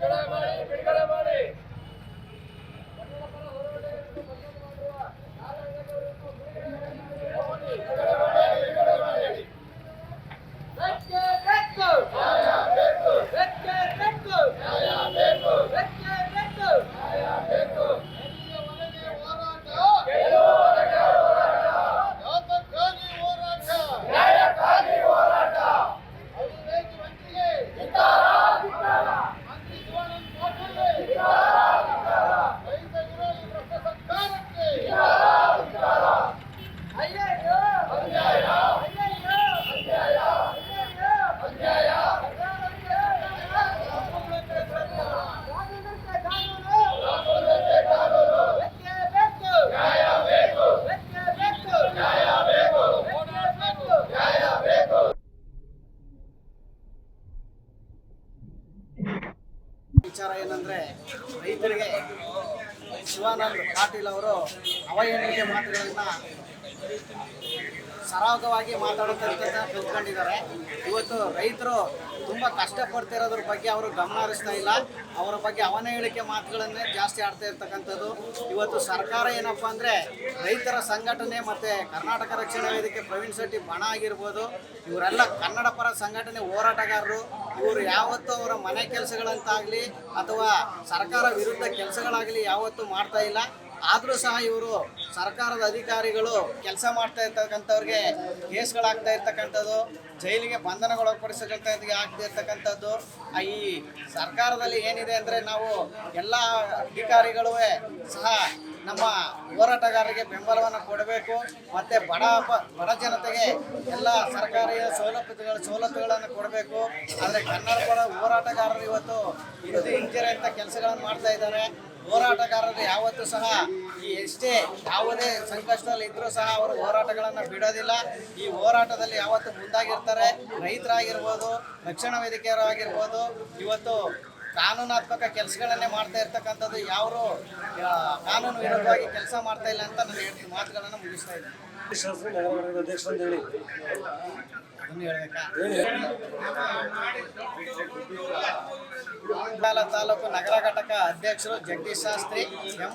Pela ವಿಚಾರ ಏನಂದ್ರೆ, ರೈತರಿಗೆ ಶಿವಾನಂದ್ ಪಾಟೀಲ್ ಅವರು ಅವಯನಿಕೆ ಮಾತುಗಳನ್ನ ಸರಾಗವಾಗಿ ಮಾತಾಡುತ್ತಂತ ತಿಳ್ಕೊಂಡಿದ್ದಾರೆ. ಇವತ್ತು ರೈತರು ತುಂಬ ಕಷ್ಟಪಡ್ತಿರೋದ್ರ ಬಗ್ಗೆ ಅವರು ಗಮನ ಹರಿಸ್ತಾ ಇಲ್ಲ. ಅವರ ಬಗ್ಗೆ ಅವನ ಹೇಳಿಕೆ ಮಾತುಗಳನ್ನೇ ಜಾಸ್ತಿ ಆಡ್ತಾ ಇರ್ತಕ್ಕಂಥದ್ದು. ಇವತ್ತು ಸರ್ಕಾರ ಏನಪ್ಪ ಅಂದರೆ, ರೈತರ ಸಂಘಟನೆ ಮತ್ತು ಕರ್ನಾಟಕ ರಕ್ಷಣಾ ವೇದಿಕೆ ಪ್ರವೀಣ್ ಶೆಟ್ಟಿ ಬಣ ಆಗಿರ್ಬೋದು. ಇವರೆಲ್ಲ ಕನ್ನಡ ಪರ ಸಂಘಟನೆ ಹೋರಾಟಗಾರರು. ಇವರು ಯಾವತ್ತೂ ಅವರ ಮನೆ ಕೆಲಸಗಳಂತಾಗಲಿ ಅಥವಾ ಸರ್ಕಾರ ವಿರುದ್ಧ ಕೆಲಸಗಳಾಗಲಿ ಯಾವತ್ತೂ ಮಾಡ್ತಾ ಇಲ್ಲ. ಆದರೂ ಸಹ ಇವರು ಸರ್ಕಾರದ ಅಧಿಕಾರಿಗಳು ಕೆಲಸ ಮಾಡ್ತಾ ಇರ್ತಕ್ಕಂಥವ್ರಿಗೆ ಕೇಸ್ಗಳಾಗ್ತಾ ಇರ್ತಕ್ಕಂಥದ್ದು, ಜೈಲಿಗೆ ಬಂಧನಗೊಳಪಡಿಸತಕ್ಕಂಥ ಆಗ್ತಾ ಇರ್ತಕ್ಕಂಥದ್ದು. ಈ ಸರ್ಕಾರದಲ್ಲಿ ಏನಿದೆ ಅಂದರೆ ನಾವು ಎಲ್ಲ ಅಧಿಕಾರಿಗಳೂ ಸಹ ನಮ್ಮ ಹೋರಾಟಗಾರರಿಗೆ ಬೆಂಬಲವನ್ನು ಕೊಡಬೇಕು, ಮತ್ತು ಬಡ ಬಡ ಜನತೆಗೆ ಎಲ್ಲ ಸರ್ಕಾರಿ ಸೌಲಭ್ಯಗಳು ಸವಲತ್ತುಗಳನ್ನು ಕೊಡಬೇಕು. ಆದರೆ ಕನ್ನಡ ಪರ ಹೋರಾಟಗಾರರು ಇವತ್ತು ಇದು ಅಂತ ಕೆಲಸಗಳನ್ನು ಮಾಡ್ತಾ ಇದ್ದಾರೆ. ಹೋರಾಟಗಾರರು ಯಾವತ್ತೂ ಸಹ ಈ ಎಷ್ಟೇ ಯಾವುದೇ ಸಂಕಷ್ಟದಲ್ಲಿ ಇದ್ದರೂ ಸಹ ಅವರು ಹೋರಾಟಗಳನ್ನು ಬಿಡೋದಿಲ್ಲ. ಈ ಹೋರಾಟದಲ್ಲಿ ಯಾವತ್ತೂ ಮುಂದಾಗಿರ್ತಾರೆ. ರೈತರಾಗಿರ್ಬೋದು, ರಕ್ಷಣಾ ವೇದಿಕೆಯರಾಗಿರ್ಬೋದು ಇವತ್ತು ಕಾನೂನಾತ್ಮಕ ಕೆಲಸಗಳನ್ನೇ ಮಾಡ್ತಾ ಇರ್ತಕ್ಕಂಥದ್ದು ಯಾರು ಕಾನೂನು ವಿರುದ್ಧವಾಗಿ ಕೆಲಸ ಮಾಡ್ತಾ ಇಲ್ಲ ಅಂತ ನಾನು ಹೇಳ್ತೀನಿ ಮಾತುಗಳನ್ನು ಮುಗಿಸ್ತಾ ಇದ್ದೀನಿ. ತಾಲೂಕು ನಗರ ಘಟಕ ಅಧ್ಯಕ್ಷರು ಜಗದೀಶ್ ಶಾಸ್ತ್ರಿ ಎಂ.